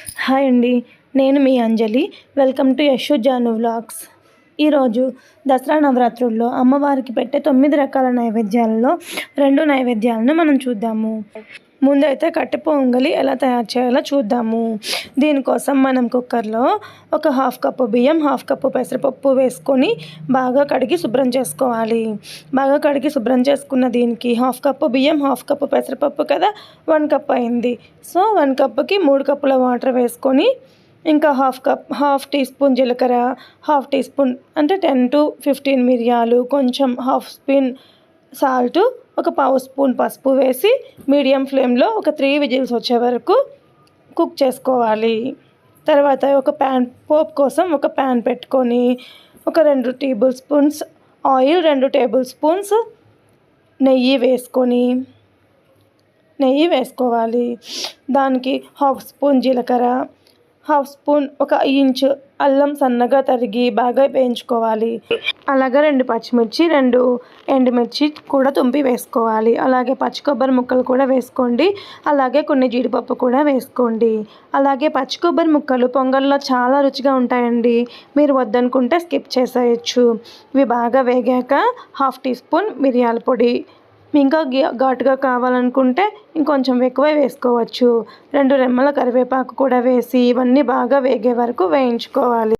Hi అండి నేను మీ Anjali. Welcome to Yasho Janu vlogs. ఈరోజు దసరా నవరాత్రుల్లో అమ్మవారికి పెట్టే తొమ్మిది రకాల నైవేద్యాలలో రెండు నైవేద్యాలను మనం చూద్దాము. ముందైతే కట్టె పొంగలి ఎలా తయారు చేయాలో చూద్దాము. దీనికోసం మనం కుక్కర్లో ఒక హాఫ్ కప్పు బియ్యం హాఫ్ కప్పు పెసరపప్పు వేసుకొని బాగా కడిగి శుభ్రం చేసుకోవాలి. బాగా కడిగి శుభ్రం చేసుకున్న దీనికి హాఫ్ కప్పు బియ్యం హాఫ్ కప్పు పెసరపప్పు కదా వన్ కప్ అయింది. సో వన్ కప్పుకి మూడు కప్పుల వాటర్ వేసుకొని ఇంకా half cup half teaspoon జీలకర్ర హాఫ్ టీ స్పూన్ అంటే టెన్ టు ఫిఫ్టీన్ మిరియాలు కొంచెం హాఫ్ స్పూన్ సాల్ట్ ఒక పావు స్పూన్ పసుపు వేసి మీడియం ఫ్లేమ్లో ఒక త్రీ విజిల్స్ వచ్చే వరకు కుక్ చేసుకోవాలి. తర్వాత ఒక ప్యాన్ పోప్ కోసం ఒక ప్యాన్ పెట్టుకొని ఒక రెండు టేబుల్ స్పూన్స్ ఆయిల్ రెండు టేబుల్ స్పూన్స్ నెయ్యి వేసుకొని నెయ్యి వేసుకోవాలి. దానికి హాఫ్ స్పూన్ జీలకర్ర హాఫ్ స్పూన్ ఒక ఇంచు అల్లం సన్నగా తరిగి బాగా వేయించుకోవాలి. అలాగే రెండు పచ్చిమిర్చి రెండు ఎండుమిర్చి కూడా తుంపి వేసుకోవాలి. అలాగే పచ్చి కొబ్బరి ముక్కలు కూడా వేసుకోండి. అలాగే కొన్ని జీడిపప్పు కూడా వేసుకోండి. అలాగే పచ్చి కొబ్బరి ముక్కలు పొంగల్లో చాలా రుచిగా ఉంటాయండి. మీరు వద్దనుకుంటే స్కిప్ చేసేయచ్చు. ఇవి బాగా వేగాక హాఫ్ టీ స్పూన్ మిరియాల పొడి. ఇంకా ఘాటుగా కావాలనుకుంటే ఇంకొంచెం ఎక్కువే వేసుకోవచ్చు. రెండు రెమ్మల కరివేపాకు కూడా వేసి ఇవన్నీ బాగా వేగే వరకు వేయించుకోవాలి.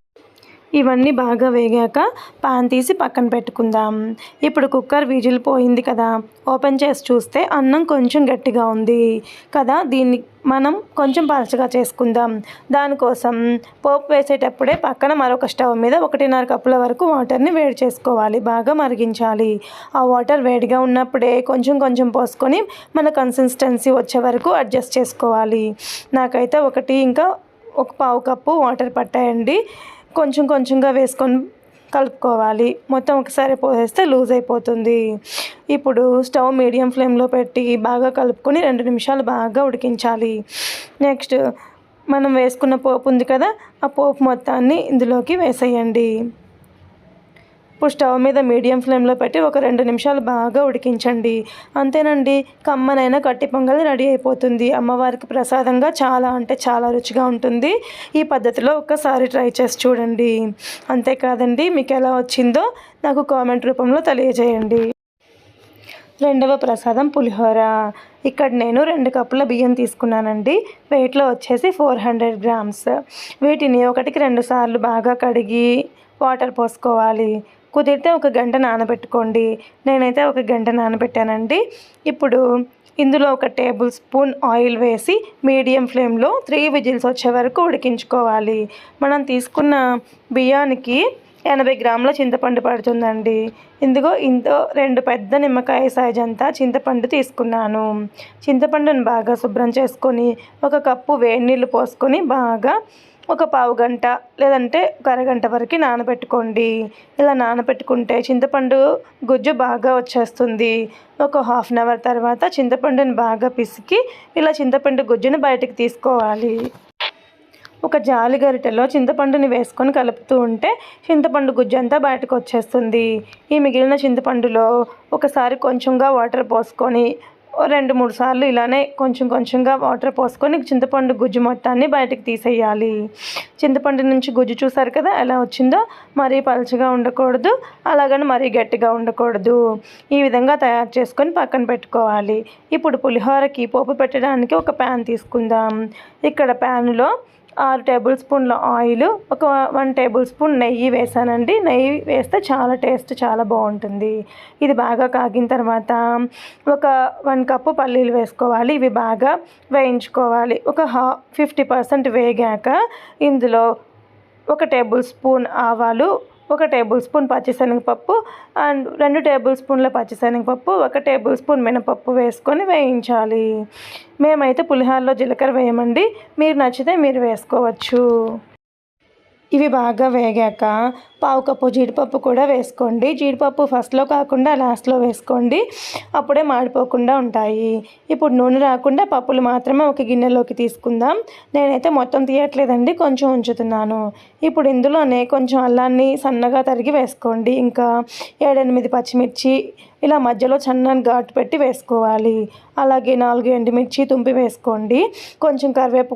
ఇవన్నీ బాగా వేగాక పాన్ తీసి పక్కన పెట్టుకుందాం. ఇప్పుడు కుక్కర్ విజిల్ పోయింది కదా ఓపెన్ చేసి చూస్తే అన్నం కొంచెం గట్టిగా ఉంది కదా దీన్ని మనం కొంచెం పలచగా చేసుకుందాం. దానికోసం పోపు వేసేటప్పుడే పక్కన మరొక స్టవ్ మీద ఒకటిన్నర కప్పుల వరకు వాటర్ని వేడి చేసుకోవాలి బాగా మరిగించాలి. ఆ వాటర్ వేడిగా ఉన్నప్పుడే కొంచెం కొంచెం పోసుకొని మన కన్సిస్టెన్సీ వచ్చే వరకు అడ్జస్ట్ చేసుకోవాలి. నాకైతే ఒకటి ఇంకా ఒక పావు కప్పు వాటర్ పట్టాయండి. కొంచెం కొంచెంగా వేసుకొని కలుపుకోవాలి. మొత్తం ఒకసారి పోసేస్తే లూజ్ అయిపోతుంది. ఇప్పుడు స్టవ్ మీడియం ఫ్లేమ్లో పెట్టి బాగా కలుపుకొని రెండు నిమిషాలు బాగా ఉడికించాలి. నెక్స్ట్ మనం వేసుకున్న పోపు ఉంది కదా ఆ పోపు మొత్తాన్ని ఇందులోకి వేసేయండి. ఇప్పుడు స్టవ్ మీద మీడియం ఫ్లేమ్లో పెట్టి ఒక రెండు నిమిషాలు బాగా ఉడికించండి. అంతేనండి కమ్మనైనా కట్టి పొంగల్ రెడీ అయిపోతుంది. అమ్మవారికి ప్రసాదంగా చాలా అంటే చాలా రుచిగా ఉంటుంది. ఈ పద్ధతిలో ఒక్కసారి ట్రై చేసి చూడండి. అంతేకాదండి మీకు ఎలా వచ్చిందో నాకు కామెంట్ రూపంలో తెలియజేయండి. రెండవ ప్రసాదం పులిహోర. ఇక్కడ నేను రెండు కప్పుల బియ్యం తీసుకున్నానండి. వెయిట్లో వచ్చేసి ఫోర్ హండ్రెడ్ గ్రామ్స్. వీటిని ఒకటికి రెండు సార్లు బాగా కడిగి వాటర్ పోసుకోవాలి. కుదిరితే ఒక గంట నానబెట్టుకోండి. నేనైతే ఒక గంట నానబెట్టానండి. ఇప్పుడు ఇందులో ఒక టేబుల్ స్పూన్ ఆయిల్ వేసి మీడియం ఫ్లేమ్లో త్రీ విజిల్స్ వచ్చే వరకు ఉడికించుకోవాలి. మనం తీసుకున్న బియ్యానికి ఎనభై గ్రాముల చింతపండు పడుతుందండి. ఇందులో ఇంతో రెండు పెద్ద నిమ్మకాయ సైజ్ అంతా చింతపండు తీసుకున్నాను. చింతపండును బాగా శుభ్రం చేసుకొని ఒక కప్పు వేడి నీళ్ళు పోసుకొని బాగా ఒక పావు గంట లేదంటే ఒక అరగంట వరకు నానబెట్టుకోండి. ఇలా నానబెట్టుకుంటే చింతపండు గుజ్జు బాగా వచ్చేస్తుంది. ఒక హాఫ్ అన్ అవర్ తర్వాత చింతపండుని బాగా పిసికి ఇలా చింతపండు గుజ్జుని బయటకు తీసుకోవాలి. ఒక జాలి గరిటెలో చింతపండుని వేసుకొని కలుపుతూ ఉంటే చింతపండు గుజ్జు అంతా బయటకు వచ్చేస్తుంది. ఈ మిగిలిన చింతపండులో ఒకసారి కొంచెంగా వాటర్ పోసుకొని రెండు మూడు సార్లు ఇలానే కొంచెం కొంచెంగా వాటర్ పోసుకొని చింతపండు గుజ్జు మొత్తాన్ని బయటకు తీసేయాలి. చింతపండు నుంచి గుజ్జు చూసారు కదా ఎలా వచ్చిందో? మరీ పలుచగా ఉండకూడదు అలాగని మరీ గట్టిగా ఉండకూడదు. ఈ విధంగా తయారు చేసుకొని పక్కన పెట్టుకోవాలి. ఇప్పుడు పులిహోరకి పోపు పెట్టడానికి ఒక ప్యాన్ తీసుకుందాం. ఇక్కడ ప్యాన్లో ఆరు టేబుల్ స్పూన్ల ఆయిల్ ఒక వన్ టేబుల్ స్పూన్ నెయ్యి వేసానండి. నెయ్యి వేస్తే చాలా టేస్ట్ చాలా బాగుంటుంది. ఇది బాగా కాగిన తర్వాత ఒక వన్ కప్పు పల్లీలు వేసుకోవాలి. ఇవి బాగా వేయించుకోవాలి. ఒక హా ఫిఫ్టీ పర్సెంట్ వేగాక ఇందులో ఒక టేబుల్ స్పూన్ ఆవాలు ఒక టేబుల్ స్పూన్ పచ్చిశనగపప్పు అండ్ రెండు టేబుల్ స్పూన్ల పచ్చిశనగపప్పు ఒక టేబుల్ స్పూన్ మినపప్పు వేసుకొని వేయించాలి. మేమైతే పులిహారలో జీలకర్ర వేయమండి. మీరు నచ్చితే మీరు వేసుకోవచ్చు. ఇవి బాగా వేగాక పావు కప్పు జీడిపప్పు కూడా వేసుకోండి. జీడిపప్పు ఫస్ట్లో కాకుండా లాస్ట్లో వేసుకోండి. అప్పుడే మాడిపోకుండా ఉంటాయి. ఇప్పుడు నూనె రాకుండా పప్పులు మాత్రమే ఒక గిన్నెలోకి తీసుకుందాం. నేనైతే మొత్తం తీయట్లేదండి కొంచెం ఉంచుతున్నాను. ఇప్పుడు ఇందులోనే కొంచెం అల్లాన్ని సన్నగా తరిగి వేసుకోండి. ఇంకా ఏడెనిమిది పచ్చిమిర్చి ఇలా మధ్యలో సన్నని ఘాటు పెట్టి వేసుకోవాలి. అలాగే నాలుగు ఎండుమిర్చి తుంపి వేసుకోండి. కొంచెం కరివేపు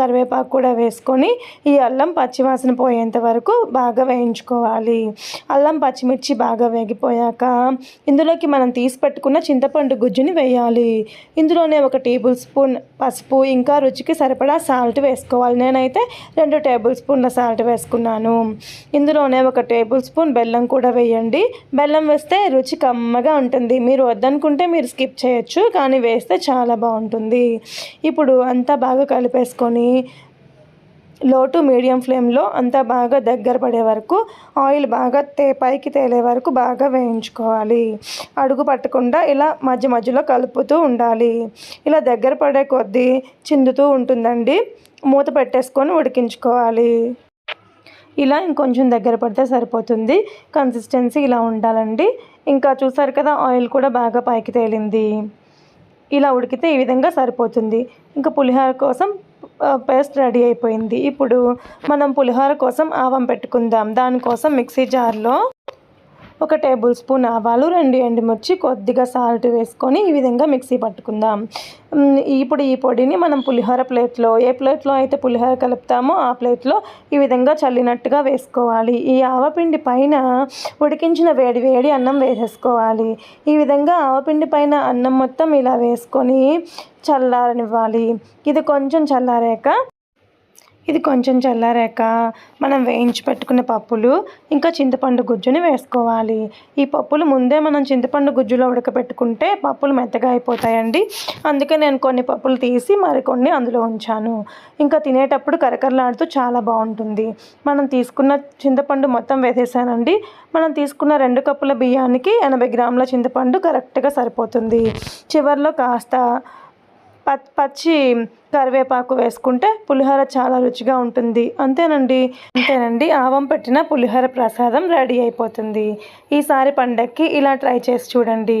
కరివేపాకు కూడా వేసుకొని ఈ అల్లం పచ్చివాసన పోయేంత వరకు బాగా వేయించుకోవాలి. అల్లం పచ్చిమిర్చి బాగా వేగిపోయాక ఇందులోకి మనం తీసి పెట్టుకున్న చింతపండు గుజ్జుని వేయాలి. ఇందులోనే ఒక టేబుల్ స్పూన్ పసుపు ఇంకా రుచికి సరిపడా సాల్ట్ వేసుకోవాలి. నేనైతే రెండు టేబుల్ స్పూన్ల సాల్ట్ వేసుకున్నాను. ఇందులోనే ఒక టేబుల్ స్పూన్ బెల్లం కూడా వేయండి. బెల్లం వేస్తే రుచి కమ్మగా ఉంటుంది. మీరు వద్దనుకుంటే మీరు స్కిప్ చేయొచ్చు కానీ వేస్తే చాలా బాగుంటుంది. ఇప్పుడు అంతా బాగా కలిపేసుకొని లో టు మీడియం ఫ్లేమ్లో అంతా బాగా దగ్గర పడే వరకు ఆయిల్ బాగా తే పైకి తేలే వరకు బాగా వేయించుకోవాలి. అడుగు పట్టకుండా ఇలా మధ్య మధ్యలో కలుపుతూ ఉండాలి. ఇలా దగ్గర పడే కొద్దీ చిందుతూ ఉంటుందండి. మూత పెట్టేసుకొని ఉడికించుకోవాలి. ఇలా ఇంకొంచెం దగ్గర పడితే సరిపోతుంది. కన్సిస్టెన్సీ ఇలా ఉండాలండి. ఇంకా చూసారు కదా ఆయిల్ కూడా బాగా పైకి తేలింది. ఇలా ఉడికితే ఈ విధంగా సరిపోతుంది. ఇంకా పులిహోర కోసం పేస్ట్ రెడీ అయిపోయింది. ఇప్పుడు మనం పులిహోర కోసం ఆవం పెట్టుకుందాం. దానికోసం మిక్సీ జార్లో ఒక టేబుల్ స్పూన్ ఆవాలు రెండు ఎండుమిర్చి కొద్దిగా సాల్ట్ వేసుకొని ఈ విధంగా మిక్సీ పట్టుకుందాం. ఇప్పుడు ఈ పొడిని మనం పులిహోర ప్లేట్లో ఏ ప్లేట్లో అయితే పులిహోర కలుపుతామో ఆ ప్లేట్లో ఈ విధంగా చల్లినట్టుగా వేసుకోవాలి. ఈ ఆవపిండి పైన ఉడికించిన వేడి వేడి అన్నం వేసేసుకోవాలి. ఈ విధంగా ఆవపిండి పైన అన్నం మొత్తం ఇలా వేసుకొని చల్లారనివ్వాలి. ఇది కొంచెం చల్లారాక ఇది కొంచెం చల్లారాక మనం వేయించి పెట్టుకున్న పప్పులు ఇంకా చింతపండు గుజ్జుని వేసుకోవాలి. ఈ పప్పులు ముందే మనం చింతపండు గుజ్జులో ఉడకపెట్టుకుంటే పప్పులు మెత్తగా అయిపోతాయండి. అందుకే నేను కొన్ని పప్పులు తీసి మరికొన్ని అందులో ఉంచాను. ఇంకా తినేటప్పుడు కరకరలాడుతూ చాలా బాగుంటుంది. మనం తీసుకున్న చింతపండు మొత్తం వేసేసానండి. మనం తీసుకున్న రెండు కప్పుల బియ్యానికి ఎనభై గ్రాముల చింతపండు కరెక్ట్గా సరిపోతుంది. చివరిలో కాస్త పచ్చి కరివేపాకు వేసుకుంటే పులిహోర చాలా రుచిగా ఉంటుంది. అంతేనండి. అంతేనండి. ఆవం పెట్టిన పులిహోర ప్రసాదం రెడీ అయిపోతుంది. ఈసారి పండక్కి ఇలా ట్రై చేసి చూడండి.